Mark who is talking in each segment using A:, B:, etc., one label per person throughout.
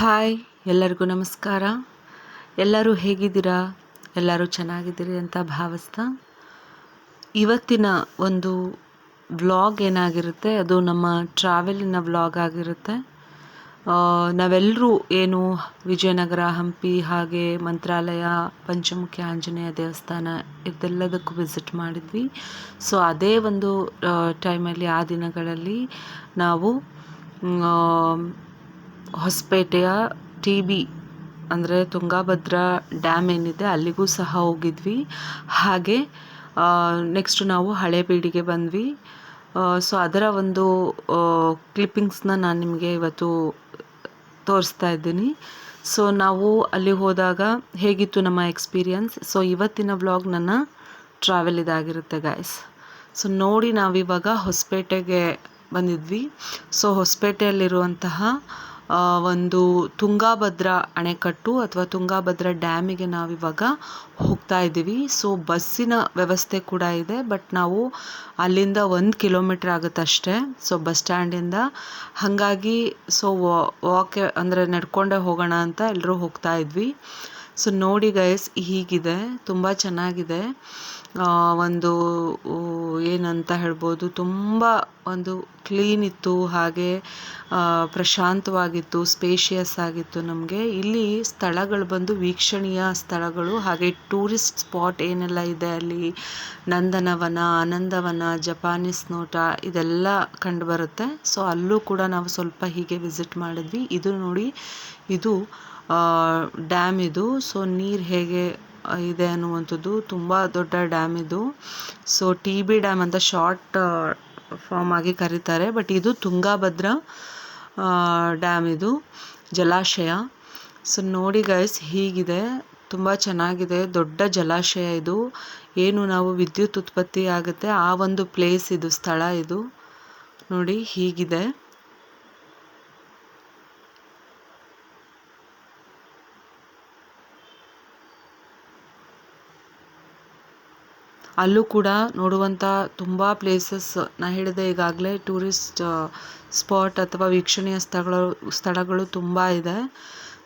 A: Hi, ಎಲ್ಲರಿಗೂ ನಮಸ್ಕಾರ. ಎಲ್ಲರೂ ಹೇಗಿದ್ದೀರಾ? ಎಲ್ಲರೂ ಚೆನ್ನಾಗಿದ್ದೀರಿ ಅಂತ ಭಾವಿಸ್ತಾ. ಇವತ್ತಿನ ಒಂದು ವ್ಲಾಗ್ ಏನಾಗಿರುತ್ತೆ? ಅದು ನಮ್ಮ ಟ್ರಾವೆಲಿನ ವ್ಲಾಗ್ ಆಗಿರುತ್ತೆ. ನಾವೆಲ್ಲರೂ ಏನು ವಿಜಯನಗರ, ಹಂಪಿ ಹಾಗೆ ಮಂತ್ರಾಲಯ, ಪಂಚಮುಖಿ ಆಂಜನೇಯ ದೇವಸ್ಥಾನ ಇದೆಲ್ಲದಕ್ಕೂ ವಿಸಿಟ್ ಮಾಡಿದ್ವಿ. ಸೊ, ಅದೇ ಒಂದು ಟೈಮಲ್ಲಿ, ಆ ದಿನಗಳಲ್ಲಿ ನಾವು ಹೊಸಪೇಟೆಯ ಟಿ ಬಿ, ಅಂದರೆ ತುಂಗಭದ್ರಾ ಡ್ಯಾಮ್ ಏನಿದೆ, ಅಲ್ಲಿಗೂ ಸಹ ಹೋಗಿದ್ವಿ. ಹಾಗೆ ನೆಕ್ಸ್ಟ್ ನಾವು ಹಳೆಬೀಡಿಗೆ ಬಂದ್ವಿ. ಸೊ ಅದರ ಒಂದು ಕ್ಲಿಪ್ಪಿಂಗ್ಸ್ನ ನಾನು ನಿಮಗೆ ಇವತ್ತು ತೋರಿಸ್ತಾ ಇದ್ದೀನಿ. ಸೊ ನಾವು ಅಲ್ಲಿ ಹೋದಾಗ ಹೇಗಿತ್ತು ನಮ್ಮ ಎಕ್ಸ್ಪೀರಿಯನ್ಸ್ ಸೊ ಇವತ್ತಿನ ವ್ಲಾಗ್ ನನ್ನ ಟ್ರಾವೆಲ್ ಇದಾಗಿರುತ್ತೆ ಗಾಯ್ಸ್ ಸೊ ನೋಡಿ ನಾವಿವಾಗ ಹೊಸಪೇಟೆಗೆ ಬಂದಿದ್ವಿ. ಸೊ ಹೊಸಪೇಟೆಯಲ್ಲಿರುವಂತಹ ಒಂದು ತುಂಗಾಭದ್ರಾ ಅಣೆಕಟ್ಟು ಅಥವಾ ತುಂಗಾಭದ್ರಾ ಡ್ಯಾಮಿಗೆ ನಾವಿವಾಗ ಹೋಗ್ತಾ ಇದ್ದೀವಿ. ಸೊ ಬಸ್ಸಿನ ವ್ಯವಸ್ಥೆ ಕೂಡ ಇದೆ ಬಟ್ ನಾವು ಅಲ್ಲಿಂದ ಒಂದು ಕಿಲೋಮೀಟ್ರ್ ಆಗುತ್ತೆ ಅಷ್ಟೇ. ಸೊ ಬಸ್ ಸ್ಟ್ಯಾಂಡಿಂದ ಹಾಗಾಗಿ ಸೊ ವಾಕ್ ಅಂದರೆ ನಡ್ಕೊಂಡೇ ಹೋಗೋಣ ಅಂತ ಎಲ್ಲರೂ ಹೋಗ್ತಾ ಇದ್ವಿ. ಸೊ ನೋಡಿ ಗೈಸ್ ಹೀಗಿದೆ, ತುಂಬ ಚೆನ್ನಾಗಿದೆ. ಒಂದು ಏನಂತ ಹೇಳ್ಬೋದು, ತುಂಬ ಒಂದು ಕ್ಲೀನ್ ಇತ್ತು, ಹಾಗೆ ಪ್ರಶಾಂತವಾಗಿತ್ತು, ಸ್ಪೇಷಿಯಸ್ ಆಗಿತ್ತು ನಮಗೆ. ಇಲ್ಲಿ ಸ್ಥಳಗಳು ಬಂದು ವೀಕ್ಷಣೀಯ ಸ್ಥಳಗಳು, ಹಾಗೆ ಟೂರಿಸ್ಟ್ ಸ್ಪಾಟ್ ಏನೆಲ್ಲ ಇದೆ ಅಲ್ಲಿ, ನಂದನವನ, ಆನಂದವನ, ಜಪಾನೀಸ್ ನೋಟ, ಇದೆಲ್ಲ ಕಂಡುಬರುತ್ತೆ ಸೊ ಅಲ್ಲೂ ಕೂಡ ನಾವು ಸ್ವಲ್ಪ ಹೀಗೆ ವಿಸಿಟ್ ಮಾಡಿದ್ವಿ. ಇದು ನೋಡಿ, ಇದು ಡ್ಯಾಮ್ ಇದು. ಸೊ ನೀರು ಹೇಗೆ ಇದೆ ಅನ್ನುವಂಥದ್ದು. ತುಂಬ ದೊಡ್ಡ ಡ್ಯಾಮ್ ಇದು. ಸೊ ಟಿ ಬಿ ಡ್ಯಾಮ್ ಅಂತ ಶಾರ್ಟ್ ಫಾರ್ಮ್ ಆಗಿ ಕರೀತಾರೆ. ಬಟ್ ಇದು ತುಂಗಾಭದ್ರ ಡ್ಯಾಮ್ ಇದು. ಜಲಾಶಯ. ಸೊ ನೋಡಿ ಗೈಸ್ ಹೀಗಿದೆ. ತುಂಬ ಚೆನ್ನಾಗಿದೆ. ದೊಡ್ಡ ಜಲಾಶಯ ಇದು. ಏನು ನಾವು ವಿದ್ಯುತ್ ಉತ್ಪತ್ತಿ ಆಗುತ್ತೆ. ಆ ಒಂದು ಪ್ಲೇಸ್ ಇದು, ಸ್ಥಳ ಇದು. ನೋಡಿ, ಹೀಗಿದೆ. ಅಲ್ಲೂ ಕೂಡ ನೋಡುವಂಥ ತುಂಬ ಪ್ಲೇಸಸ್ ನಾ ಹೇಳಿದೆ ಈಗಾಗಲೇ ಟೂರಿಸ್ಟ್ ಸ್ಪಾಟ್ ಅಥವಾ ವೀಕ್ಷಣೀಯ ಸ್ಥಳಗಳು ಸ್ಥಳಗಳು ತುಂಬ ಇದೆ.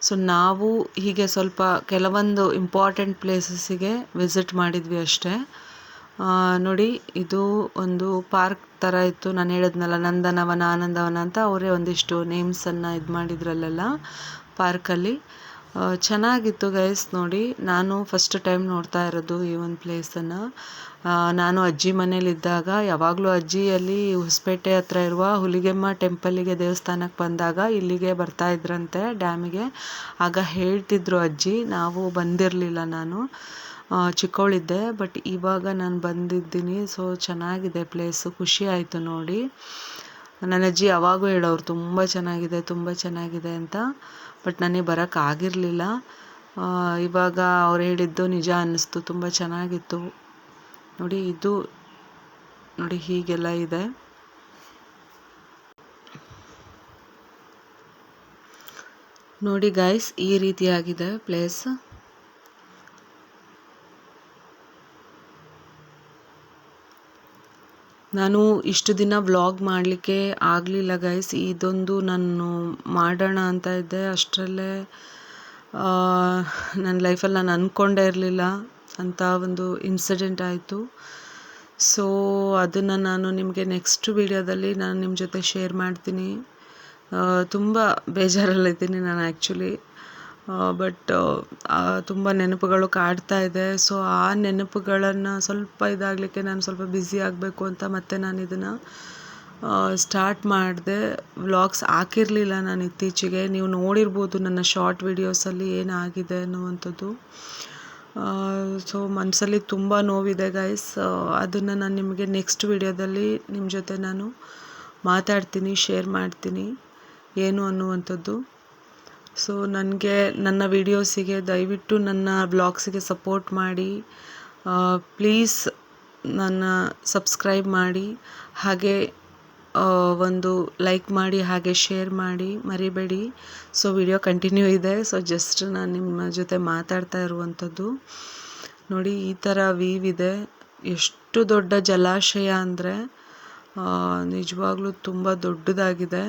A: ಸೊ ನಾವು ಹೀಗೆ ಸ್ವಲ್ಪ ಕೆಲವೊಂದು ಇಂಪಾರ್ಟೆಂಟ್ ಪ್ಲೇಸಸ್ಸಿಗೆ ವಿಸಿಟ್ ಮಾಡಿದ್ವಿ ಅಷ್ಟೇ. ನೋಡಿ, ಇದು ಒಂದು ಪಾರ್ಕ್ ಥರ ಇತ್ತು. ನಾನು ಹೇಳಿದ್ನಲ್ಲ, ನಂದನವನ, ಆನಂದವನ ಅಂತ ಅವರೇ ಒಂದಿಷ್ಟು ನೇಮ್ಸನ್ನು ಇದು ಮಾಡಿದ್ರಲ್ಲೆಲ್ಲ ಪಾರ್ಕಲ್ಲಿ ಚೆನ್ನಾಗಿತ್ತು ಗೈಸ್ ನೋಡಿ. ನಾನು ಫಸ್ಟ್ ಟೈಮ್ ನೋಡ್ತಾ ಇರೋದು ಈ ಒಂದು ಪ್ಲೇಸನ್ನು ನಾನು ಅಜ್ಜಿ ಮನೇಲಿದ್ದಾಗ ಯಾವಾಗಲೂ ಅಜ್ಜಿಯಲ್ಲಿ ಹೊಸಪೇಟೆ ಹತ್ರ ಇರುವ ಹುಲಿಗೆಮ್ಮ ಟೆಂಪಲ್ಲಿಗೆ ದೇವಸ್ಥಾನಕ್ಕೆ ಬಂದಾಗ ಇಲ್ಲಿಗೆ ಬರ್ತಾ ಇದ್ರಂತೆ ಡ್ಯಾಮಿಗೆ ಆಗ ಹೇಳ್ತಿದ್ರು ಅಜ್ಜಿ, ನಾವು ಬಂದಿರಲಿಲ್ಲ ನಾನು. ಚಿಕ್ಕವಳಿದ್ದೆ ಬಟ್ ಇವಾಗ ನಾನು ಬಂದಿದ್ದೀನಿ ಸೊ ಚೆನ್ನಾಗಿದೆ ಪ್ಲೇಸು ಖುಷಿ ಆಯಿತು ನೋಡಿ. ನನ್ನ ಅಜ್ಜಿ ಯಾವಾಗೂ ಹೇಳೋರು, ತುಂಬ ಚೆನ್ನಾಗಿದೆ ತುಂಬ ಚೆನ್ನಾಗಿದೆ ಅಂತ. ಬಟ್ ನನಗೆ ಬರೋಕ್ಕಾಗಿರಲಿಲ್ಲ ಇವಾಗ ಅವ್ರು ಹೇಳಿದ್ದು ನಿಜ ಅನ್ನಿಸ್ತು, ತುಂಬ ಚೆನ್ನಾಗಿತ್ತು. ನೋಡಿ, ಇದು ನೋಡಿ ಹೀಗೆಲ್ಲ ಇದೆ. ನೋಡಿ ಗಾಯ್ಸ್ ಈ ರೀತಿಯಾಗಿದೆ ಪ್ಲೇಸ್ ನಾನು ಇಷ್ಟು ದಿನ ವ್ಲಾಗ್ ಮಾಡಲಿಕ್ಕೆ ಆಗಲಿಲ್ಲ ಗೈಸ್ ಇದೊಂದು ನಾನು ಮಾಡೋಣ ಅಂತ ಇದ್ದೆ. ಅಷ್ಟರಲ್ಲೇ ನನ್ನ ಲೈಫಲ್ಲಿ ನಾನು ಅಂದ್ಕೊಂಡೇ ಇರಲಿಲ್ಲ ಅಂತ ಒಂದು ಇನ್ಸಿಡೆಂಟ್ ಆಯಿತು. ಸೊ ಅದನ್ನು ನಾನು ನಿಮಗೆ ನೆಕ್ಸ್ಟ್ ವೀಡಿಯೋದಲ್ಲಿ ನಾನು ನಿಮ್ಮ ಜೊತೆ ಶೇರ್ ಮಾಡ್ತೀನಿ. ತುಂಬ ಬೇಜಾರಲ್ಲಿದ್ದೀನಿ ನಾನು ಆ್ಯಕ್ಚುಲಿ ಬಟ್ ತುಂಬ ನೆನಪುಗಳು ಕಾಡ್ತಾ ಇದೆ. ಸೊ ಆ ನೆನಪುಗಳನ್ನು ಸ್ವಲ್ಪ ಇದಾಗಲಿಕ್ಕೆ ನಾನು ಸ್ವಲ್ಪ ಬ್ಯುಸಿ ಆಗಬೇಕು ಅಂತ ಮತ್ತೆ ನಾನು ಇದನ್ನು ಸ್ಟಾರ್ಟ್ ಮಾಡಿದೆ. ವ್ಲಾಗ್ಸ್ ಹಾಕಿರಲಿಲ್ಲ ನಾನು ಇತ್ತೀಚೆಗೆ. ನೀವು ನೋಡಿರ್ಬೋದು ನನ್ನ ಶಾರ್ಟ್ ವಿಡಿಯೋಸಲ್ಲಿ ಏನಾಗಿದೆ ಅನ್ನುವಂಥದ್ದು. ಸೊ ಮನಸ್ಸಲ್ಲಿ ತುಂಬ ನೋವಿದೆ ಗೈಸ್ ಅದನ್ನು ನಾನು ನಿಮಗೆ ನೆಕ್ಸ್ಟ್ ವಿಡಿಯೋದಲ್ಲಿ ನಿಮ್ಮ ಜೊತೆ ನಾನು ಮಾತಾಡ್ತೀನಿ ಶೇರ್ ಮಾಡ್ತೀನಿ. ಏನು ಅನ್ನುವಂಥದ್ದು. ಸೊ ನನಗೆ ನನ್ನ ವೀಡಿಯೋಸಿಗೆ ದಯವಿಟ್ಟು ನನ್ನ ಬ್ಲಾಗ್ಸಿಗೆ ಸಪೋರ್ಟ್ ಮಾಡಿ. ಪ್ಲೀಸ್ ನನ್ನ ಸಬ್ಸ್ಕ್ರೈಬ್ ಮಾಡಿ. ಹಾಗೆ ಒಂದು ಲೈಕ್ ಮಾಡಿ, ಹಾಗೆ ಶೇರ್ ಮಾಡಿ. ಮರಿಬೇಡಿ. ಸೊ ವಿಡಿಯೋ ಕಂಟಿನ್ಯೂ ಇದೆ. ಸೊ ಜಸ್ಟ್ ನಾನು ನಿಮ್ಮ ಜೊತೆ ಮಾತಾಡ್ತಾ ಇರುವಂಥದ್ದು. ನೋಡಿ, ಈ ಥರ ವೀವ್ ಇದೆ. ಎಷ್ಟು ದೊಡ್ಡ ಜಲಾಶಯ ಅಂದರೆ ನಿಜವಾಗ್ಲೂ ತುಂಬ ದೊಡ್ಡದಾಗಿದೆ.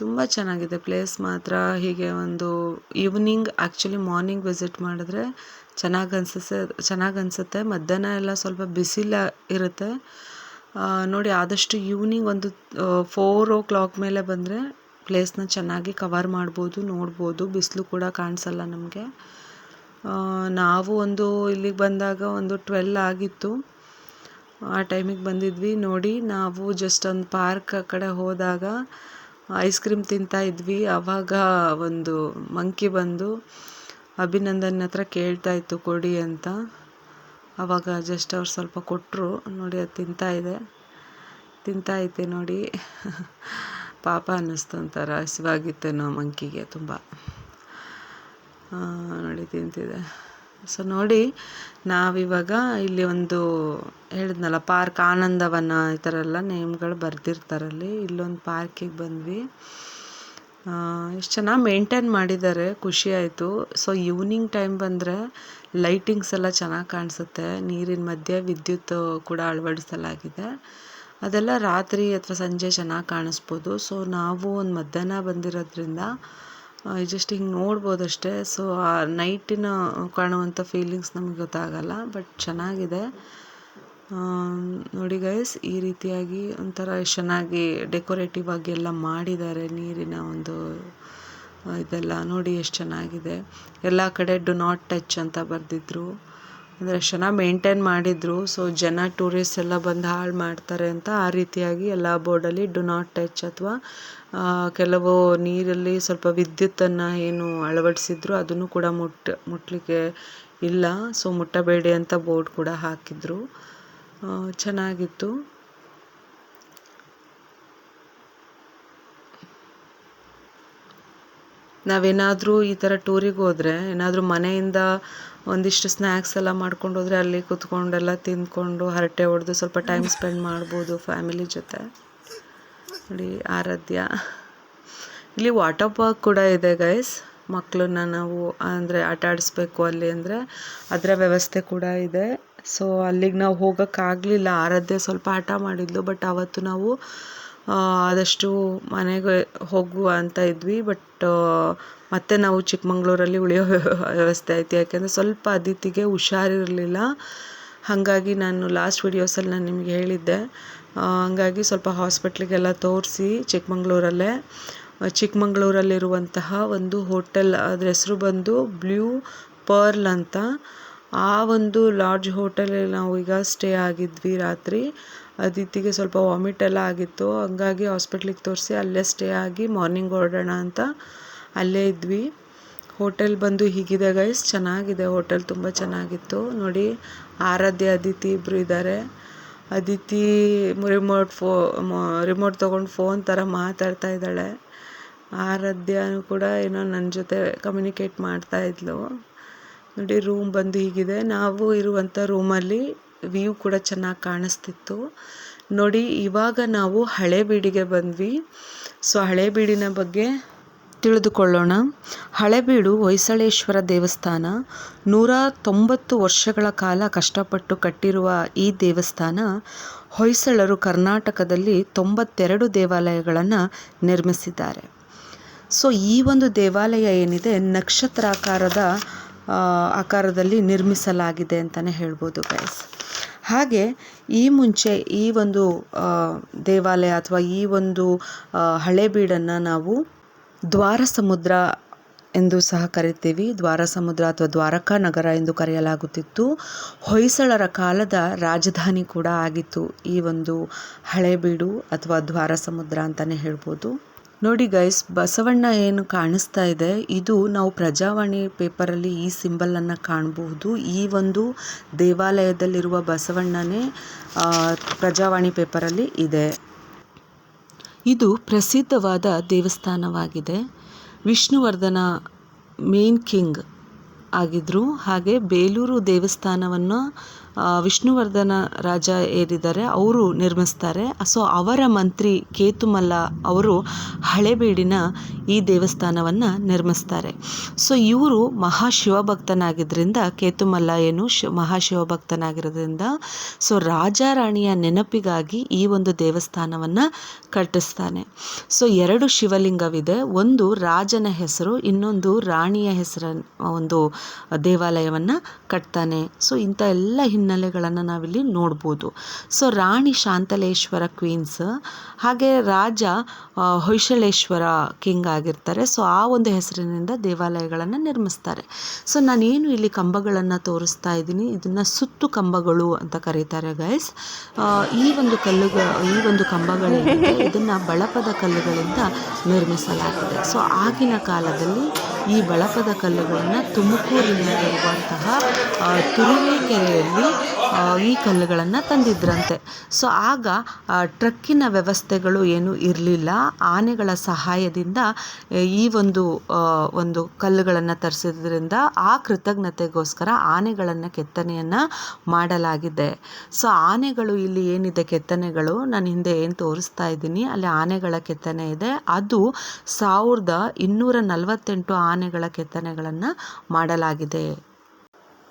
A: ತುಂಬ ಚೆನ್ನಾಗಿದೆ ಪ್ಲೇಸ್ ಮಾತ್ರ. ಹೀಗೆ ಒಂದು ಈವ್ನಿಂಗ್ ಆ್ಯಕ್ಚುಲಿ ಮಾರ್ನಿಂಗ್ ವಿಸಿಟ್ ಮಾಡಿದ್ರೆ ಚೆನ್ನಾಗಿ ಅನ್ಸುತ್ತೆ, ಚೆನ್ನಾಗಿ ಅನಿಸುತ್ತೆ. ಮಧ್ಯಾಹ್ನ ಎಲ್ಲ ಸ್ವಲ್ಪ ಬಿಸಿಲ ಇರುತ್ತೆ. ನೋಡಿ ಆದಷ್ಟು ಈವ್ನಿಂಗ್ ಒಂದು ಫೋರ್ ಓ ಕ್ಲಾಕ್ ಮೇಲೆ ಬಂದರೆ ಪ್ಲೇಸ್ನ ಚೆನ್ನಾಗಿ ಕವರ್ ಮಾಡ್ಬೋದು, ನೋಡ್ಬೋದು. ಬಿಸಿಲು ಕೂಡ ಕಾಣಿಸಲ್ಲ ನಮಗೆ. ನಾವು ಒಂದು ಇಲ್ಲಿಗೆ ಬಂದಾಗ ಒಂದು ಟ್ವೆಲ್ ಆಗಿತ್ತು. ಆ ಟೈಮಿಗೆ ಬಂದಿದ್ವಿ. ನೋಡಿ ನಾವು ಜಸ್ಟ್ ಒಂದು ಪಾರ್ಕ್ ಕಡೆ ಹೋದಾಗ ಐಸ್ ಕ್ರೀಮ್ ತಿಂತಾ ಇದ್ವಿ. ಆವಾಗ ಒಂದು ಮಂಕಿ ಬಂದು ಅಭಿನಂದನ್ ಹತ್ರ ಕೇಳ್ತಾ ಇತ್ತು, ಕೊಡಿ ಅಂತ. ಆವಾಗ ಜಸ್ಟ್ ಅವ್ರು ಸ್ವಲ್ಪ ಕೊಟ್ಟರು ನೋಡಿ, ಅದು ತಿಂತಾ ಇದೆ. ನೋಡಿ. ಪಾಪ ಅನ್ನಿಸ್ತು ಒಂಥರ ಹಸಿವಾಗಿತ್ತೇನೋ ಮಂಕಿಗೆ ತುಂಬ. ನೋಡಿ, ತಿಂತಿದೆ. ಸೊ ನೋಡಿ, ನಾವಿವಾಗ ಇಲ್ಲಿ ಒಂದು ಹೇಳಿದ್ನಲ್ಲ ಪಾರ್ಕ್ ಆನಂದವನ ಈ ಥರ ಎಲ್ಲ ನೇಮ್ಗಳು ಬರೆದಿರ್ತಾರಲ್ಲಿ ಇಲ್ಲೊಂದು ಪಾರ್ಕಿಗೆ ಬಂದ್ವಿ. ಎಷ್ಟು ಚೆನ್ನಾಗಿ ಮೇಂಟೈನ್ ಮಾಡಿದ್ದಾರೆ, ಖುಷಿ ಆಯಿತು. ಸೊ ಈವ್ನಿಂಗ್ ಟೈಮ್ ಬಂದರೆ ಲೈಟಿಂಗ್ಸ್ ಎಲ್ಲ ಚೆನ್ನಾಗಿ ಕಾಣಿಸುತ್ತೆ. ನೀರಿನ ಮಧ್ಯೆ ವಿದ್ಯುತ್ ಕೂಡ ಅಳವಡಿಸಲಾಗಿದೆ. ಅದೆಲ್ಲ ರಾತ್ರಿ ಅಥವಾ ಸಂಜೆ ಚೆನ್ನಾಗಿ ಕಾಣಿಸ್ಬೋದು. ಸೊ ನಾವು ಒಂದು ಮಧ್ಯಾಹ್ನ ಬಂದಿರೋದ್ರಿಂದ ಜಸ್ಟ್ ಹಿಂಗೆ ನೋಡ್ಬೋದು ಅಷ್ಟೇ. ಸೊ ಆ ನೈಟಿನ ಕಾಣುವಂಥ ಫೀಲಿಂಗ್ಸ್ ನಮ್ಗೆ ಗೊತ್ತಾಗಲ್ಲ ಬಟ್ ಚೆನ್ನಾಗಿದೆ. ನೋಡಿ ಗೈಸ್ ಈ ರೀತಿಯಾಗಿ ಒಂಥರ ಚೆನ್ನಾಗಿ ಡೆಕೋರೇಟಿವ್ ಆಗಿ ಎಲ್ಲ ಮಾಡಿದ್ದಾರೆ ನೀರಿನ ಒಂದು ಇದೆಲ್ಲ. ನೋಡಿ ಎಷ್ಟು ಚೆನ್ನಾಗಿದೆ. ಎಲ್ಲ ಕಡೆ ಡು ನಾಟ್ ಟಚ್ ಅಂತ ಬರೆದಿದ್ರು. ಅಂದರೆ ಎಷ್ಟು ಚೆನ್ನಾಗಿ ಮೇಂಟೈನ್ ಮಾಡಿದರು. ಸೊ ಜನ ಟೂರಿಸ್ಟ್ ಎಲ್ಲ ಬಂದು ಹಾಳು ಮಾಡ್ತಾರೆ ಅಂತ ಆ ರೀತಿಯಾಗಿ ಎಲ್ಲ ಬೋರ್ಡಲ್ಲಿ ಡು ನಾಟ್ ಟಚ್ ಅಥವಾ ಕೆಲವು ನೀರಲ್ಲಿ ಸ್ವಲ್ಪ ವಿದ್ಯುತ್ತನ್ನು ಏನು ಅಳವಡಿಸಿದ್ರು ಅದನ್ನು ಕೂಡ ಮುಟ್ಟ ಮುಟ್ಟಲಿಕ್ಕೆ ಇಲ್ಲ. ಸೊ ಮುಟ್ಟಬೇಡಿ ಅಂತ ಬೋರ್ಡ್ ಕೂಡ ಹಾಕಿದ್ರು. ಚೆನ್ನಾಗಿತ್ತು. ನಾವೇನಾದರೂ ಈ ಥರ ಟೂರಿಗೆ ಹೋದರೆ, ಏನಾದರೂ ಮನೆಯಿಂದ ಒಂದಿಷ್ಟು ಸ್ನ್ಯಾಕ್ಸ್ ಎಲ್ಲ ಮಾಡ್ಕೊಂಡು ಹೋದರೆ ಅಲ್ಲಿ ಕುತ್ಕೊಂಡೆಲ್ಲ ತಿಂದ್ಕೊಂಡು ಹರಟೆ ಹೊಡೆದು ಸ್ವಲ್ಪ ಟೈಮ್ ಸ್ಪೆಂಡ್ ಮಾಡ್ಬೋದು ಫ್ಯಾಮಿಲಿ ಜೊತೆ. ನೋಡಿ, ಆರಾಧ್ಯ. ಇಲ್ಲಿ ವಾಟರ್ ಪಾರ್ಕ್ ಕೂಡ ಇದೆ ಗೈಸ್ ಮಕ್ಕಳನ್ನ ನಾವು ಅಂದರೆ ಆಟ ಆಡಿಸ್ಬೇಕು ಅಲ್ಲಿ ಅಂದರೆ ಅದರ ವ್ಯವಸ್ಥೆ ಕೂಡ ಇದೆ. ಸೊ ಅಲ್ಲಿಗೆ ನಾವು ಹೋಗೋಕ್ಕಾಗಲಿಲ್ಲ. ಆರಾಧ್ಯ ಸ್ವಲ್ಪ ಆಟ ಮಾಡಿದ್ಲು ಬಟ್ ಆವತ್ತು ನಾವು ಆದಷ್ಟು ಮನೆಗೆ ಹೋಗುವ ಅಂತ ಇದ್ವಿ, ಬಟ್ ಮತ್ತೆ ನಾವು ಚಿಕ್ಕಮಂಗ್ಳೂರಲ್ಲಿ ಉಳಿಯೋ ವ್ಯವಸ್ಥೆ ಆಯಿತು. ಯಾಕೆಂದರೆ ಸ್ವಲ್ಪ ಅದಿತಿಗೆ ಹುಷಾರಿರಲಿಲ್ಲ. ಹಾಗಾಗಿ ನಾನು ಲಾಸ್ಟ್ ವೀಡಿಯೋಸಲ್ಲಿ ನಾನು ನಿಮಗೆ ಹೇಳಿದ್ದೆ. ಹಾಗಾಗಿ ಸ್ವಲ್ಪ ಹಾಸ್ಪಿಟ್ಲಿಗೆಲ್ಲ ತೋರಿಸಿ ಚಿಕ್ಕಮಂಗ್ಳೂರಲ್ಲೇ. ಚಿಕ್ಕಮಂಗ್ಳೂರಲ್ಲಿರುವಂತಹ ಒಂದು ಹೋಟೆಲ್ ಅದ್ರ ಹೆಸರು ಬಂದು ಬ್ಲೂ ಪರ್ಲ್ ಅಂತ. ಆ ಒಂದು ಲಾಡ್ಜ್ ಹೋಟೆಲಲ್ಲಿ ನಾವು ಈಗ ಸ್ಟೇ ಆಗಿದ್ವಿ ರಾತ್ರಿ. ಅದಿತಿಗೆ ಸ್ವಲ್ಪ ವಾಮಿಟ್ ಎಲ್ಲ ಆಗಿತ್ತು. ಹಂಗಾಗಿ ಹಾಸ್ಪಿಟ್ಲಿಗೆ ತೋರಿಸಿ ಅಲ್ಲೇ ಸ್ಟೇ ಆಗಿ ಮಾರ್ನಿಂಗ್ ಹೊರಡೋಣ ಅಂತ ಅಲ್ಲೇ ಇದ್ವಿ. ಹೋಟೆಲ್ ಬಂದು ಹೀಗಿದೆ ಗೈಸ್ ಚೆನ್ನಾಗಿದೆ ಹೋಟೆಲ್ ತುಂಬ ಚೆನ್ನಾಗಿತ್ತು. ನೋಡಿ, ಆರಾಧ್ಯ ಅದಿತಿ ಇಬ್ಬರು ಇದ್ದಾರೆ ಅದಿತಿ ರಿಮೋಟ್ ಫೋ ರಿಮೋಟ್ ತೊಗೊಂಡು ಫೋನ್ ಥರ ಮಾತಾಡ್ತಾ ಇದ್ದಾಳೆ. ಆರಾಧ್ಯನೂ ಕೂಡ ಏನೋ ನನ್ನ ಜೊತೆ ಕಮ್ಯುನಿಕೇಟ್ ಮಾಡ್ತಾ ಇದ್ಲು. ನೋಡಿ ರೂಮ್ ಬಂದು ಹೀಗಿದೆ. ನಾವು ಇರುವಂಥ ರೂಮಲ್ಲಿ ವ್ಯೂ ಕೂಡ ಚೆನ್ನಾಗಿ ಕಾಣಿಸ್ತಿತ್ತು. ನೋಡಿ, ಇವಾಗ ನಾವು ಹಳೇಬೀಡಿಗೆ ಬಂದ್ವಿ. ಸೊ ಹಳೇಬೀಡಿನ ಬಗ್ಗೆ ತಿಳಿದುಕೊಳ್ಳೋಣ. ಹಳೆಬೀಡು ಹೊಯ್ಸಳೇಶ್ವರ ದೇವಸ್ಥಾನ. ನೂರ ತೊಂಬತ್ತು ವರ್ಷಗಳ ಕಾಲ ಕಷ್ಟಪಟ್ಟು ಕಟ್ಟಿರುವ ಈ ದೇವಸ್ಥಾನ, ಹೊಯ್ಸಳರು ಕರ್ನಾಟಕದಲ್ಲಿ ತೊಂಬತ್ತೆರಡು ದೇವಾಲಯಗಳನ್ನು ನಿರ್ಮಿಸಿದ್ದಾರೆ. ಸೊ, ಈ ಒಂದು ದೇವಾಲಯ ಏನಿದೆ, ನಕ್ಷತ್ರಾಕಾರದ ಆಕಾರದಲ್ಲಿ ನಿರ್ಮಿಸಲಾಗಿದೆ ಅಂತಲೇ ಹೇಳ್ಬೋದು ಗೈಸ್ ಹಾಗೆ ಈ ಮುಂಚೆ ಈ ಒಂದು ದೇವಾಲಯ ಅಥವಾ ಈ ಒಂದು ಹಳೇಬೀಡನ್ನು ನಾವು ದ್ವಾರ ಸಮುದ್ರ ಎಂದು ಸಹ ಕರಿತೀವಿ. ದ್ವಾರ ಸಮುದ್ರ ಅಥವಾ ದ್ವಾರಕಾ ನಗರ ಎಂದು ಕರೆಯಲಾಗುತ್ತಿತ್ತು. ಹೊಯ್ಸಳರ ಕಾಲದ ರಾಜಧಾನಿ ಕೂಡ ಆಗಿತ್ತು ಈ ಒಂದು ಹಳೆಬೀಡು ಅಥವಾ ದ್ವಾರ ಸಮುದ್ರ ಅಂತಲೇ ಹೇಳ್ಬೋದು. ನೋಡಿ ಗೈಸ್, ಬಸವಣ್ಣ ಏನು ಕಾಣಿಸ್ತಾ ಇದೆ. ಇದು ನಾವು ಪ್ರಜಾವಾಣಿ ಪೇಪರಲ್ಲಿ ಈ ಸಿಂಬಲನ್ನು ಕಾಣಬಹುದು. ಈ ಒಂದು ದೇವಾಲಯದಲ್ಲಿರುವ ಬಸವಣ್ಣನೇ ಪ್ರಜಾವಾಣಿ ಪೇಪರಲ್ಲಿ ಇದೆ. ಇದು ಪ್ರಸಿದ್ಧವಾದ ದೇವಸ್ಥಾನವಾಗಿದೆ. ವಿಷ್ಣುವರ್ಧನ ಮೇನ್ ಕಿಂಗ್ ಆಗಿದ್ರು. ಹಾಗೆ ಬೇಲೂರು ದೇವಸ್ಥಾನವನ್ನು ವಿಷ್ಣುವರ್ಧನ ರಾಜ ಏನಿದ್ದಾರೆ ಅವರು ನಿರ್ಮಿಸ್ತಾರೆ. ಸೊ ಅವರ ಮಂತ್ರಿ ಕೇತುಮಲ್ಲ ಅವರು ಹಳೆಬೀಡಿನ ಈ ದೇವಸ್ಥಾನವನ್ನು ನಿರ್ಮಿಸ್ತಾರೆ. ಸೊ ಇವರು ಮಹಾಶಿವಭಕ್ತನಾಗಿದ್ದರಿಂದ ಕೇತುಮಲ್ಲ ಏನು ಶಿ, ಮಹಾಶಿವಭಕ್ತನಾಗಿರೋದ್ರಿಂದ ಸೊ ರಾಜ ರಾಣಿಯ ನೆನಪಿಗಾಗಿ ಈ ಒಂದು ದೇವಸ್ಥಾನವನ್ನು ಕಟ್ಟಿಸ್ತಾನೆ. ಸೊ ಎರಡು ಶಿವಲಿಂಗವಿದೆ. ಒಂದು ರಾಜನ ಹೆಸರು, ಇನ್ನೊಂದು ರಾಣಿಯ ಹೆಸರ ಒಂದು ದೇವಾಲಯವನ್ನು ಕಟ್ತಾನೆ. ಸೊ ಇಂಥ ಎಲ್ಲ ಹಿನ್ನೆಲೆಗಳನ್ನು ನಾವಿಲ್ಲಿ ನೋಡ್ಬೋದು. ಸೊ ರಾಣಿ ಶಾಂತಲೇಶ್ವರ ಕ್ವೀನ್ಸ್ ಹಾಗೆ ರಾಜ ಹೊಯ್ಸಳೇಶ್ವರ ಕಿಂಗ್ ಆಗಿರ್ತಾರೆ. ಸೊ ಆ ಒಂದು ಹೆಸರಿನಿಂದ ದೇವಾಲಯಗಳನ್ನು ನಿರ್ಮಿಸ್ತಾರೆ. ಸೊ ನಾನೇನು ಇಲ್ಲಿ ಕಂಬಗಳನ್ನು ತೋರಿಸ್ತಾ ಇದ್ದೀನಿ. ಇದನ್ನು ಸುತ್ತು ಕಂಬಗಳು ಅಂತ ಕರೀತಾರೆ ಗೈಸ್ ಈ ಒಂದು ಕಲ್ಲುಗ, ಈ ಒಂದು ಕಂಬಗಳೇನಿದೆ ಇದನ್ನು ಬಳಪದ ಕಲ್ಲುಗಳಿಂದ ನಿರ್ಮಿಸಲಾಗಿದೆ. ಸೊ ಆಗಿನ ಕಾಲದಲ್ಲಿ ಈ ಬಳಪದ ಕಲ್ಲುಗಳನ್ನು ತುಮಕೂರಿನಲ್ಲಿರುವಂತಹ ತುರುವೇಕೆರೆಯಲ್ಲಿ ಈ ಕಲ್ಲುಗಳನ್ನು ತಂದಿದ್ರಂತೆ. ಸೊ, ಆಗ ಟ್ರಕ್ಕಿನ ವ್ಯವಸ್ಥೆಗಳು ಏನು ಇರಲಿಲ್ಲ. ಆನೆಗಳ ಸಹಾಯದಿಂದ ಈ ಒಂದು ಒಂದು ಕಲ್ಲುಗಳನ್ನು ತರಿಸಿದ್ರಿಂದ ಆ ಕೃತಜ್ಞತೆಗೋಸ್ಕರ ಆನೆಗಳನ್ನು ಕೆತ್ತನೆಯನ್ನು ಮಾಡಲಾಗಿದೆ. ಸೊ, ಆನೆಗಳು ಇಲ್ಲಿ ಏನಿದೆ ಕೆತ್ತನೆಗಳು? ನಾನು ಹಿಂದೆ ಏನು ತೋರಿಸ್ತಾ ಇದ್ದೀನಿ. ಅಲ್ಲಿ ಆನೆಗಳ ಕೆತ್ತನೆ ಇದೆ. ಅದು ಸಾವಿರದ ಇನ್ನೂರ ನಲವತ್ತೆಂಟು ಆನೆಗಳ ಕೆತ್ತನೆಗಳನ್ನು ಮಾಡಲಾಗಿದೆ.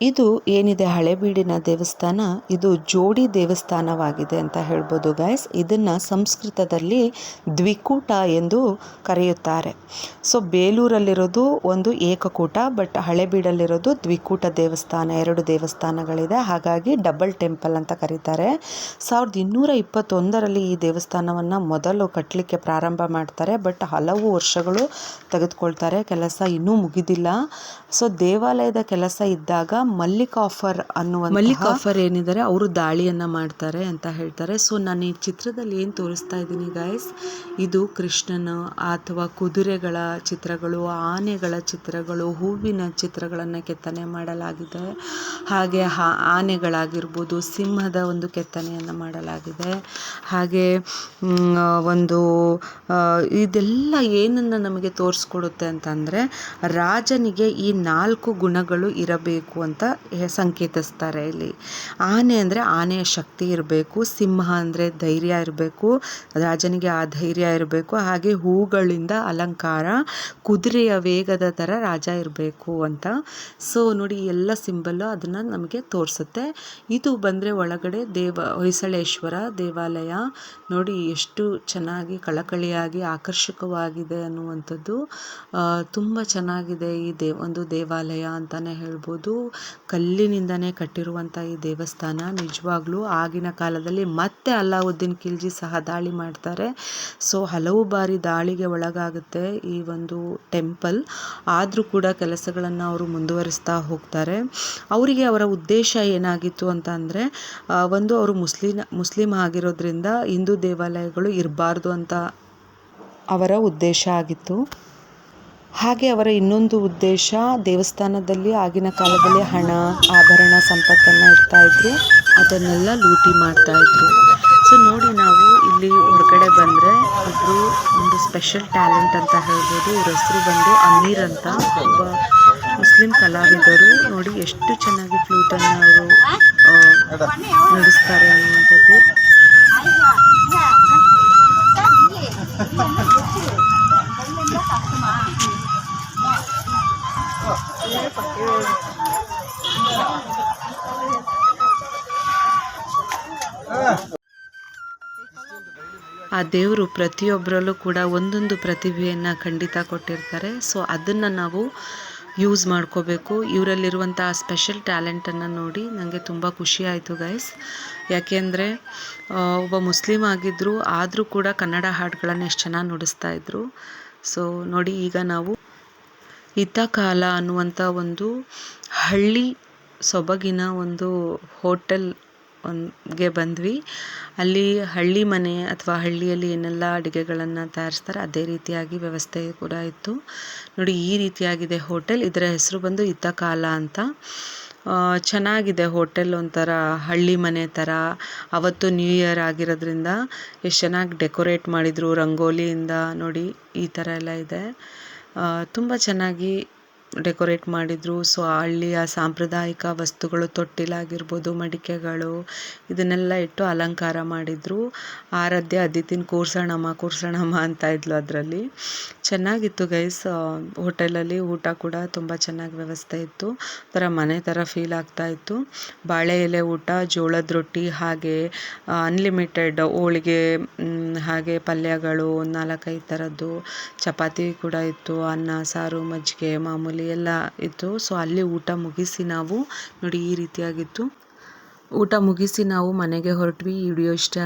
A: ಇದು ಏನಿದೆ ಹಳೆಬೀಡಿನ ದೇವಸ್ಥಾನ? ಇದು ಜೋಡಿ ದೇವಸ್ಥಾನವಾಗಿದೆ ಅಂತ ಹೇಳ್ಬೋದು ಗೈಸ್ ಇದನ್ನು ಸಂಸ್ಕೃತದಲ್ಲಿ ದ್ವಿಕೂಟ ಎಂದು ಕರೆಯುತ್ತಾರೆ. ಸೊ ಬೇಲೂರಲ್ಲಿರೋದು ಒಂದು ಏಕಕೂಟ ಬಟ್ ಹಳೆಬೀಡಲ್ಲಿರೋದು ದ್ವಿಕೂಟ ದೇವಸ್ಥಾನ, ಎರಡು ದೇವಸ್ಥಾನಗಳಿದೆ. ಹಾಗಾಗಿ ಡಬಲ್ ಟೆಂಪಲ್ ಅಂತ ಕರೀತಾರೆ. ಸಾವಿರದ ಇನ್ನೂರ ಇಪ್ಪತ್ತೊಂದರಲ್ಲಿ ಈ ದೇವಸ್ಥಾನವನ್ನು ಮೊದಲು ಕಟ್ಟಲಿಕ್ಕೆ ಪ್ರಾರಂಭ ಮಾಡ್ತಾರೆ ಬಟ್ ಹಲವು ವರ್ಷಗಳು ತೆಗೆದುಕೊಳ್ತಾರೆ. ಕೆಲಸ ಇನ್ನೂ ಮುಗಿದಿಲ್ಲ. ಸೊ ದೇವಾಲಯದ ಕೆಲಸ ಇದ್ದಾಗ ಮಲ್ಲಿಕ್ ಆಫರ್ ಅನ್ನುವ ಮಲ್ಲಿಕ್ ಆಫರ್ ಏನಿದ್ದಾರೆ, ಅವರು ದಾಳಿಯನ್ನ ಮಾಡ್ತಾರೆ ಅಂತ ಹೇಳ್ತಾರೆ. ಸೊ ನಾನು ಈ ಚಿತ್ರದಲ್ಲಿ ಏನು ತೋರಿಸ್ತಾ ಇದ್ದೀನಿ ಗಾಯ್ಸ್ ಇದು ಕೃಷ್ಣನ ಅಥವಾ ಕುದುರೆಗಳ ಚಿತ್ರಗಳು, ಆನೆಗಳ ಚಿತ್ರಗಳು, ಹೂವಿನ ಚಿತ್ರಗಳನ್ನು ಕೆತ್ತನೆ ಮಾಡಲಾಗಿದೆ. ಹಾಗೆ ಹಾ, ಆನೆಗಳಾಗಿರ್ಬೋದು, ಸಿಂಹದ ಒಂದು ಕೆತ್ತನೆಯನ್ನು ಮಾಡಲಾಗಿದೆ. ಹಾಗೆ ಒಂದು ಇದೆಲ್ಲ ಏನನ್ನು ನಮಗೆ ತೋರಿಸ್ಕೊಡುತ್ತೆ ಅಂತಂದರೆ, ರಾಜನಿಗೆ ಈ ನಾಲ್ಕು ಗುಣಗಳು ಇರಬೇಕು ಅಂತ. ಹೆ- ಸಂಕೇತಿಸ್ತಾರೆ ಇಲ್ಲಿ. ಆನೆ ಅಂದರೆ ಆನೆಯ ಶಕ್ತಿ ಇರಬೇಕು, ಸಿಂಹ ಅಂದರೆ ಧೈರ್ಯ ಇರಬೇಕು, ರಾಜನಿಗೆ ಆ ಧೈರ್ಯ ಇರಬೇಕು, ಹಾಗೆ ಹೂಗಳಿಂದ ಅಲಂಕಾರ, ಕುದುರೆಯ ವೇಗದ ಥರ ರಾಜ ಇರಬೇಕು ಅಂತ. ಸೊ ನೋಡಿ ಎಲ್ಲ ಸಿಂಬಲ್ಲು ಅದನ್ನು ನಮಗೆ ತೋರಿಸುತ್ತೆ. ಇದು ಬಂದರೆ ಒಳಗಡೆ ದೇವ, ಹೊಯ್ಸಳೇಶ್ವರ ದೇವಾಲಯ. ನೋಡಿ ಎಷ್ಟು ಚೆನ್ನಾಗಿ ಕಳಕಳಿಯಾಗಿ ಆಕರ್ಷಕವಾಗಿದೆ ಅನ್ನುವಂಥದ್ದು. ತುಂಬ ಚೆನ್ನಾಗಿದೆ ಈ ದೇ ಒಂದು ದೇವಾಲಯ ಅಂತಲೇ ಹೇಳ್ಬೋದು. ಕಲ್ಲಿನಿಂದನೇ ಕಟ್ಟಿರುವಂಥ ಈ ದೇವಸ್ಥಾನ ನಿಜವಾಗ್ಲೂ ಆಗಿನ ಕಾಲದಲ್ಲಿ ಮತ್ತೆ ಅಲ್ಲಾವುದ್ದೀನ್ ಖಿಲ್ಜಿ ಸಹ ದಾಳಿ ಮಾಡ್ತಾರೆ. ಸೊ, ಹಲವು ಬಾರಿ ದಾಳಿಗೆ ಒಳಗಾಗುತ್ತೆ ಈ ಒಂದು ಟೆಂಪಲ್. ಆದರೂ ಕೂಡ ಕೆಲಸಗಳನ್ನು ಅವರು ಮುಂದುವರಿಸ್ತಾ ಹೋಗ್ತಾರೆ. ಅವರಿಗೆ ಅವರ ಉದ್ದೇಶ ಏನಾಗಿತ್ತು ಅಂತ ಅಂದರೆ ಒಂದು ಅವರು ಮುಸ್ಲಿಂ ಮುಸ್ಲಿಂ ಆಗಿರೋದ್ರಿಂದ ಹಿಂದೂ ದೇವಾಲಯಗಳು ಇರಬಾರ್ದು ಅಂತ ಅವರ ಉದ್ದೇಶ ಆಗಿತ್ತು. ಹಾಗೆ ಅವರ ಇನ್ನೊಂದು ಉದ್ದೇಶ ದೇವಸ್ಥಾನದಲ್ಲಿ ಆಗಿನ ಕಾಲದಲ್ಲಿ ಹಣ, ಆಭರಣ, ಸಂಪತ್ತನ್ನು ಇಡ್ತಾ ಇದ್ರು. ಅದನ್ನೆಲ್ಲ ಲೂಟಿ ಮಾಡ್ತಾ ಇದ್ರು. ಸೊ ನೋಡಿ ನಾವು ಇಲ್ಲಿ ಹೊರಗಡೆ ಬಂದರೆ ಒಬ್ಬರು ಒಂದು ಸ್ಪೆಷಲ್ ಟ್ಯಾಲೆಂಟ್ ಅಂತ ಹೇಳ್ಬೋದು. ಇವ್ರ ಹೆಸರು ಬಂದು ಅಮೀರ್ ಅಂತ. ಒಬ್ಬ ಮುಸ್ಲಿಂ ಕಲಾವಿದರು. ನೋಡಿ ಎಷ್ಟು ಚೆನ್ನಾಗಿ ಫ್ಲೂಟನ್ನು ಅವರು ನುಡಿಸ್ತಾರೆ ಅನ್ನುವಂಥದ್ದು. ಆ ದೇವರು ಪ್ರತಿಯೊಬ್ಬರಲ್ಲೂ ಕೂಡ ಒಂದೊಂದು ಪ್ರತಿಭೆಯನ್ನು ಖಂಡಿತ ಕೊಟ್ಟಿರ್ತಾರೆ. ಸೊ ಅದನ್ನು ನಾವು ಯೂಸ್ ಮಾಡ್ಕೋಬೇಕು. ಇವರಲ್ಲಿರುವಂಥ ಸ್ಪೆಷಲ್ ಟ್ಯಾಲೆಂಟನ್ನು ನೋಡಿ ನನಗೆ ತುಂಬ ಖುಷಿ ಆಯಿತು ಗೈಸ್ ಯಾಕೆಂದರೆ ಒಬ್ಬ ಮುಸ್ಲಿಂ ಆಗಿದ್ದರು ಆದರೂ ಕೂಡ ಕನ್ನಡ ಹಾಡುಗಳನ್ನು ಎಷ್ಟು ಚೆನ್ನಾಗಿ ನುಡಿಸ್ತಾ ಇದ್ರು. ಸೊ ನೋಡಿ ಈಗ ನಾವು ಹಿತಕಾಲ ಅನ್ನುವಂಥ ಒಂದು ಹಳ್ಳಿ ಸೊಬಗಿನ ಒಂದು ಹೋಟೆಲ್ಗೆ ಬಂದ್ವಿ. ಅಲ್ಲಿ ಹಳ್ಳಿ ಮನೆ ಅಥವಾ ಹಳ್ಳಿಯಲ್ಲಿ ಏನೆಲ್ಲ ಅಡುಗೆಗಳನ್ನು ತಯಾರಿಸ್ತಾರೆ ಅದೇ ರೀತಿಯಾಗಿ ವ್ಯವಸ್ಥೆ ಕೂಡ ಇತ್ತು. ನೋಡಿ ಈ ರೀತಿಯಾಗಿದೆ ಹೋಟೆಲ್. ಇದರ ಹೆಸರು ಬಂದು ಹಿತಕಾಲ ಅಂತ. ಆ, ಚೆನ್ನಾಗಿದೆ ಹೋಟೆಲ್ ಒಂಥರ ಹಳ್ಳಿ ಮನೆ ಥರ. ಅವತ್ತು ನ್ಯೂ ಇಯರ್ ಆಗಿರೋದ್ರಿಂದ ಎಷ್ಟು ಚೆನ್ನಾಗಿ ಡೆಕೋರೇಟ್ ಮಾಡಿದರು ರಂಗೋಲಿಯಿಂದ ನೋಡಿ ಈ ಥರ ಎಲ್ಲ ಇದೆ. ತುಂಬ ಚೆನ್ನಾಗಿ ಡೆಕೋರೇಟ್ ಮಾಡಿದ್ರು. ಸೊ, ಹಳ್ಳಿಯ ಸಾಂಪ್ರದಾಯಿಕ ವಸ್ತುಗಳು, ತೊಟ್ಟಿಲಾಗಿರ್ಬೋದು, ಮಡಿಕೆಗಳು, ಇದನ್ನೆಲ್ಲ ಇಟ್ಟು ಅಲಂಕಾರ ಮಾಡಿದ್ರು. ಆರಾಧ್ಯ ಅದಿತಿನ ಕೂರ್ಸೋಣಮ್ಮ ಕೂರ್ಸೋಣಮ್ಮ ಅಂತ ಇದ್ಲು ಅದರಲ್ಲಿ. ಚೆನ್ನಾಗಿತ್ತು ಗೈಸ್. ಹೋಟೆಲಲ್ಲಿ ಊಟ ಕೂಡ ತುಂಬ ಚೆನ್ನಾಗಿ ವ್ಯವಸ್ಥೆ ಇತ್ತು. ಥರ ಮನೆ ಥರ ಫೀಲ್ ಆಗ್ತಾ ಇತ್ತು. ಬಾಳೆ ಎಲೆ ಊಟ, ಜೋಳದ ರೊಟ್ಟಿ, ಹಾಗೆ ಅನ್ಲಿಮಿಟೆಡ್ ಹೋಳಿಗೆ ಹಾಗೆ ಪಲ್ಯಗಳು, ನಾಲ್ಕೈದು ಥರದ್ದು ಚಪಾತಿ ಕೂಡ ಇತ್ತು. ಅನ್ನ, ಸಾರು, ಮಜ್ಜಿಗೆ, ಮಾಮೂಲಿ ಎಲ್ಲ ಇತ್ತು ಸೊ ಅಲ್ಲಿ ಊಟ ಮುಗಿಸಿ ನಾವು ನೋಡಿ ಈ ರೀತಿಯಾಗಿತ್ತು ಊಟ ಮುಗಿಸಿ ನಾವು ಮನೆಗೆ ಹೊರಟ್ವಿ. ಈ ವಿಡಿಯೋ ಇಷ್ಟ